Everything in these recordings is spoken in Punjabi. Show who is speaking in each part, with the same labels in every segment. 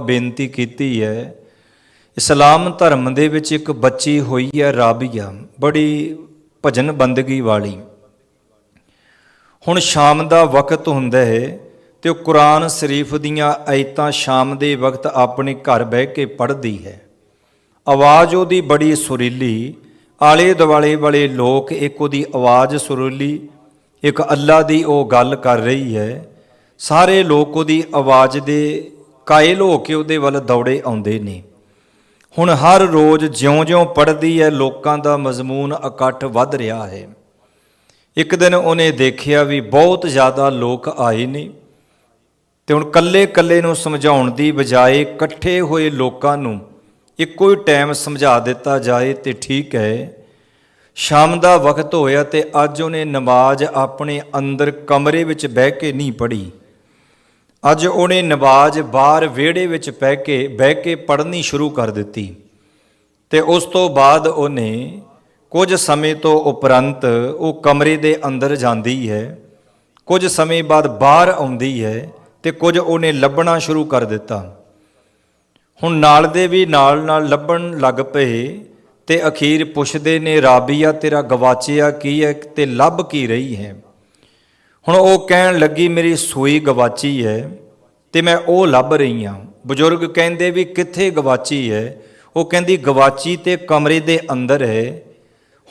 Speaker 1: ਬੇਨਤੀ ਕੀਤੀ ਹੈ, ਇਸਲਾਮ ਧਰਮ ਦੇ ਵਿੱਚ ਇੱਕ ਬੱਚੀ ਹੋਈ ਹੈ ਰਾਬੀਆ, ਬੜੀ ਭਜਨ ਬੰਦਗੀ ਵਾਲੀ। ਹੁਣ ਸ਼ਾਮ ਦਾ ਵਕਤ ਹੁੰਦਾ ਹੈ ਤੇ ਉਹ ਕੁਰਾਨ ਸ਼ਰੀਫ ਦੀਆਂ ਆਇਤਾਂ ਸ਼ਾਮ ਦੇ ਵਕਤ ਆਪਣੇ ਘਰ ਬਹਿ ਕੇ ਪੜ੍ਹਦੀ ਹੈ। ਆਵਾਜ਼ ਉਹਦੀ ਬੜੀ ਸੁਰੀਲੀ ਆਲੇ ਦੁਆਲੇ ਵਾਲੇ ਲੋਕ ਇੱਕ ਉਹਦੀ ਆਵਾਜ਼ ਸੁਰੀਲੀ, ਇੱਕ ਅੱਲਾ ਦੀ ਉਹ ਗੱਲ ਕਰ ਰਹੀ ਹੈ। ਸਾਰੇ ਲੋਕ ਉਹਦੀ ਆਵਾਜ਼ ਦੇ ਕਾਇਲ ਹੋ ਕੇ ਉਹਦੇ ਵੱਲ ਦੌੜੇ ਆਉਂਦੇ ਨੇ। ਹੁਣ ਹਰ ਰੋਜ਼ ਜਿਉਂ-ਜਿਉਂ ਪੜਦੀ ਹੈ ਲੋਕਾਂ ਦਾ ਮਜ਼ਮੂਨ ਇਕੱਠ ਵੱਧ ਰਿਹਾ ਹੈ। ਇੱਕ ਦਿਨ ਉਹਨੇ ਦੇਖਿਆ ਵੀ ਬਹੁਤ ਜ਼ਿਆਦਾ ਲੋਕ ਆਏ ਨੇ ਤੇ ਹੁਣ ਕੱਲੇ-ਕੱਲੇ ਨੂੰ ਸਮਝਾਉਣ ਦੀ ਬਜਾਏ ਇਕੱਠੇ ਹੋਏ ਲੋਕਾਂ ਨੂੰ ਇੱਕੋ ਹੀ ਟਾਈਮ ਸਮਝਾ ਦਿੱਤਾ ਜਾਏ ਤੇ ਠੀਕ ਹੈ। ਸ਼ਾਮ ਦਾ ਵਕਤ ਹੋਇਆ ਤੇ ਅੱਜ ਉਹਨੇ ਨਮਾਜ਼ ਆਪਣੇ ਅੰਦਰ ਕਮਰੇ ਵਿੱਚ ਬਹਿ ਕੇ ਨਹੀਂ ਪੜ੍ਹੀ। ਅੱਜ ਉਹਨੇ ਨਵਾਜ਼ ਬਾਹਰ ਵਿਹੜੇ ਵਿੱਚ ਬਹਿ ਕੇ ਬਹਿ ਕੇ ਪੜ੍ਹਨੀ ਸ਼ੁਰੂ ਕਰ ਦਿੱਤੀ ਤੇ ਉਸ ਤੋਂ ਬਾਅਦ ਉਹਨੇ ਕੁਝ ਸਮੇਂ ਤੋਂ ਉਪਰੰਤ ਉਹ ਕਮਰੇ ਦੇ ਅੰਦਰ ਜਾਂਦੀ ਹੈ, ਕੁਝ ਸਮੇਂ ਬਾਅਦ ਬਾਹਰ ਆਉਂਦੀ ਹੈ ਤੇ ਕੁਝ ਉਹਨੇ ਲੱਭਣਾ ਸ਼ੁਰੂ ਕਰ ਦਿੱਤਾ। ਹੁਣ ਨਾਲ ਦੇ ਵੀ ਨਾਲ ਨਾਲ ਲੱਭਣ ਲੱਗ ਪਏ ਤੇ ਅਖੀਰ ਪੁੱਛਦੇ ਨੇ, ਰਾਬੀਆ, ਤੇਰਾ ਗਵਾਚਿਆ ਕੀ ਹੈ ਤੇ ਲੱਭ ਕੀ ਰਹੀ ਹੈ? ਹੁਣ ਉਹ ਕਹਿਣ ਲੱਗੀ, ਮੇਰੀ ਸੂਈ ਗਵਾਚੀ ਹੈ ਤੇ ਮੈਂ ਉਹ ਲੱਭ ਰਹੀ ਹਾਂ। ਬਜ਼ੁਰਗ ਕਹਿੰਦੇ ਵੀ, ਕਿੱਥੇ ਗਵਾਚੀ ਹੈ? ਉਹ ਕਹਿੰਦੀ, ਗਵਾਚੀ ਤੇ ਕਮਰੇ ਦੇ ਅੰਦਰ ਹੈ।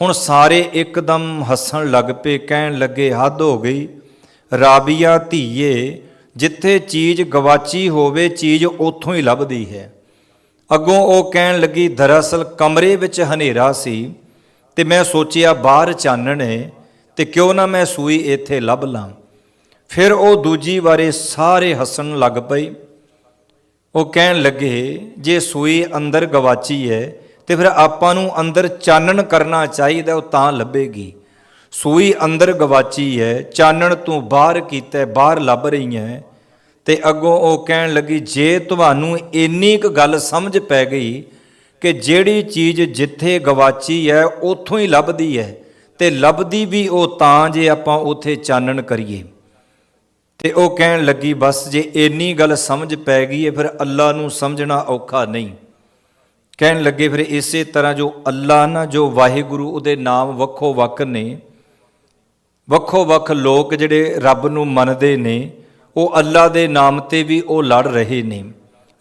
Speaker 1: ਹੁਣ ਸਾਰੇ ਇੱਕਦਮ ਹੱਸਣ ਲੱਗ ਪਏ, ਕਹਿਣ ਲੱਗੇ, ਹੱਦ ਹੋ ਗਈ। ਰਾਬੀਆ ਧੀਏ, ਜਿੱਥੇ ਚੀਜ਼ ਗਵਾਚੀ ਹੋਵੇ, ਚੀਜ਼ ਉੱਥੋਂ ਹੀ ਲੱਭਦੀ ਹੈ। ਅੱਗੋਂ ਉਹ ਕਹਿਣ ਲੱਗੀ, ਦਰਅਸਲ ਕਮਰੇ ਵਿੱਚ ਹਨੇਰਾ ਸੀ ਤੇ ਮੈਂ ਸੋਚਿਆ, ਬਾਹਰ ਚਾਨਣ ਹੈ। ਤੇ ਕਿਉਂ ਨਾ ਮੈਂ ਸੂਈ ਇੱਥੇ ਲੱਭ ਲਾਂ? ਫਿਰ ਉਹ ਦੂਜੀ ਵਾਰੇ ਸਾਰੇ ਹੱਸਣ ਲੱਗ ਪਈ। ਉਹ ਕਹਿਣ ਲੱਗੇ, ਜੇ ਸੂਈ ਅੰਦਰ ਗਵਾਚੀ ਹੈ, ਤੇ ਫਿਰ ਆਪਾਂ ਨੂੰ ਅੰਦਰ ਚਾਨਣ ਕਰਨਾ ਚਾਹੀਦਾ, ਉਹ ਤਾਂ ਲੱਭੇਗੀ। ਸੂਈ ਅੰਦਰ ਗਵਾਚੀ ਹੈ, ਚਾਨਣ ਤੋਂ ਬਾਹਰ ਕੀਤਾ, ਬਾਹਰ ਲੱਭ ਰਹੀ ਹੈ। ਤੇ ਅੱਗੋਂ ਉਹ ਕਹਿਣ ਲੱਗੀ, ਜੇ ਤੁਹਾਨੂੰ ਇੰਨੀ ਕੁ ਗੱਲ ਸਮਝ ਪੈ ਗਈ ਕਿ ਜਿਹੜੀ ਚੀਜ਼ ਜਿੱਥੇ ਗਵਾਚੀ ਹੈ, ਉੱਥੋਂ ਹੀ ਲੱਭਦੀ ਹੈ ਤੇ ਲੱਭਦੀ ਵੀ ਉਹ ਤਾਂ ਜੇ ਆਪਾਂ ਉੱਥੇ ਚਾਨਣ ਕਰੀਏ। ਤੇ ਉਹ ਕਹਿਣ ਲੱਗੀ, ਬਸ ਜੇ ਇੰਨੀ ਗੱਲ ਸਮਝ ਪੈ ਗਈ ਹੈ ਫਿਰ ਅੱਲਾ ਨੂੰ ਸਮਝਣਾ ਔਖਾ ਨਹੀਂ। ਕਹਿਣ ਲੱਗੇ, ਫਿਰ ਇਸੇ ਤਰ੍ਹਾਂ ਜੋ ਅੱਲਾ ਨਾ, ਜੋ ਵਾਹਿਗੁਰੂ ਉਹਦੇ ਨਾਮ ਵੱਖੋ ਵੱਖ ਨੇ, ਵੱਖੋ ਵੱਖ ਲੋਕ ਜਿਹੜੇ ਰੱਬ ਨੂੰ ਮੰਨਦੇ ਨੇ, ਉਹ ਅੱਲਾ ਦੇ ਨਾਮ ਤੇ ਵੀ ਉਹ ਲੜ ਰਹੇ ਨੇ।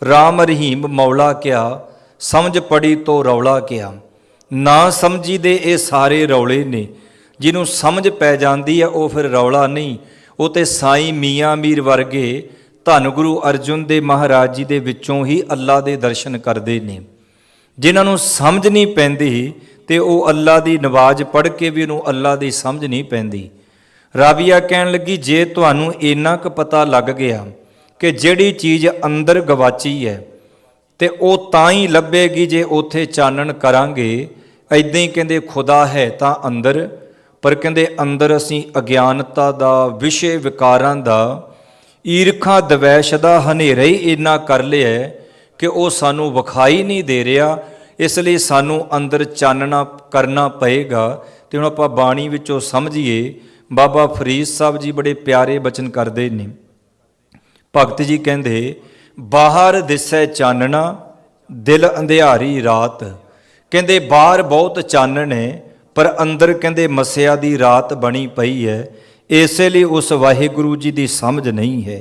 Speaker 1: ਰਾਮ ਰਹੀਮ ਮੌਲਾ ਕਿਆ, ਸਮਝ ਪੜੀ ਤੋ ਰੌਲਾ ਕਿਆ। ਨਾ ਸਮਝੀ ਦੇ ਇਹ ਸਾਰੇ ਰੌਲੇ ਨੇ। ਜਿਹਨੂੰ ਸਮਝ ਪੈ ਜਾਂਦੀ ਹੈ ਉਹ ਫਿਰ ਰੌਲਾ ਨਹੀਂ। ਉਹ ਤੇ ਸਾਈ ਮੀਆਂ ਮੀਰ ਵਰਗੇ ਧੰਨ ਗੁਰੂ ਅਰਜੁਨ ਦੇ ਮਹਾਰਾਜ ਜੀ ਦੇ ਵਿੱਚੋਂ ਹੀ ਅੱਲਾ ਦੇ ਦਰਸ਼ਨ ਕਰਦੇ ਨੇ। ਜਿਨ੍ਹਾਂ ਨੂੰ ਸਮਝ ਨਹੀਂ ਪੈਂਦੀ ਤੇ ਉਹ ਅੱਲਾ ਦੀ ਨਵਾਜ਼ ਪੜ੍ਹ ਕੇ ਵੀ ਉਹਨੂੰ ਅੱਲਾ ਦੀ ਸਮਝ ਨਹੀਂ ਪੈਂਦੀ। ਰਾਬੀਆ ਕਹਿਣ ਲੱਗੀ, ਜੇ ਤੁਹਾਨੂੰ ਇੰਨਾ ਕੁ ਪਤਾ ਲੱਗ ਗਿਆ ਕਿ ਜਿਹੜੀ ਚੀਜ਼ ਅੰਦਰ ਗਵਾਚੀ ਹੈ ਤੇ ਉਹ ਤਾਂ ਹੀ ਲੱਭੇਗੀ ਜੇ ਉੱਥੇ ਚਾਨਣ ਕਰਾਂਗੇ। ਐਦਾਂ ਹੀ ਕਹਿੰਦੇ, ਖੁਦਾ ਹੈ ਤਾਂ ਅੰਦਰ, ਪਰ ਕਹਿੰਦੇ ਅੰਦਰ ਅਸੀਂ ਅਗਿਆਨਤਾ ਦਾ, ਵਿਸ਼ੇ ਵਿਕਾਰਾਂ ਦਾ, ਈਰਖਾ ਦਵੈਸ਼ ਦਾ ਹਨੇਰਾ ਹੀ ਇੰਨਾ ਕਰ ਲਿਆ ਕਿ ਉਹ ਸਾਨੂੰ ਵਿਖਾਈ ਨਹੀਂ ਦੇ ਰਿਹਾ। ਇਸ ਲਈ ਸਾਨੂੰ ਅੰਦਰ ਚਾਨਣਾ ਕਰਨਾ ਪਏਗਾ। ਤੇ ਹੁਣ ਆਪਾਂ ਬਾਣੀ ਵਿੱਚੋਂ ਸਮਝੀਏ, ਬਾਬਾ ਫਰੀਦ ਸਾਹਿਬ ਜੀ ਬੜੇ ਪਿਆਰੇ ਬਚਨ ਕਰਦੇ ਨੇ। ਭਗਤ ਜੀ ਕਹਿੰਦੇ ਬਾਹਰ ਦਿਸੈ ਚਾਨਣਾ, ਦਿਲ ਅੰਧਿਆਰੀ ਰਾਤ। ਕਹਿੰਦੇ, ਬਾਹਰ ਬਹੁਤ ਚਾਨਣ ਹੈ ਪਰ ਅੰਦਰ ਕਹਿੰਦੇ, ਮਸਿਆ ਦੀ ਰਾਤ ਬਣੀ ਪਈ ਹੈ। ਇਸੇ ਲਈ ਉਸ ਵਾਹਿਗੁਰੂ ਜੀ ਦੀ ਸਮਝ ਨਹੀਂ ਹੈ।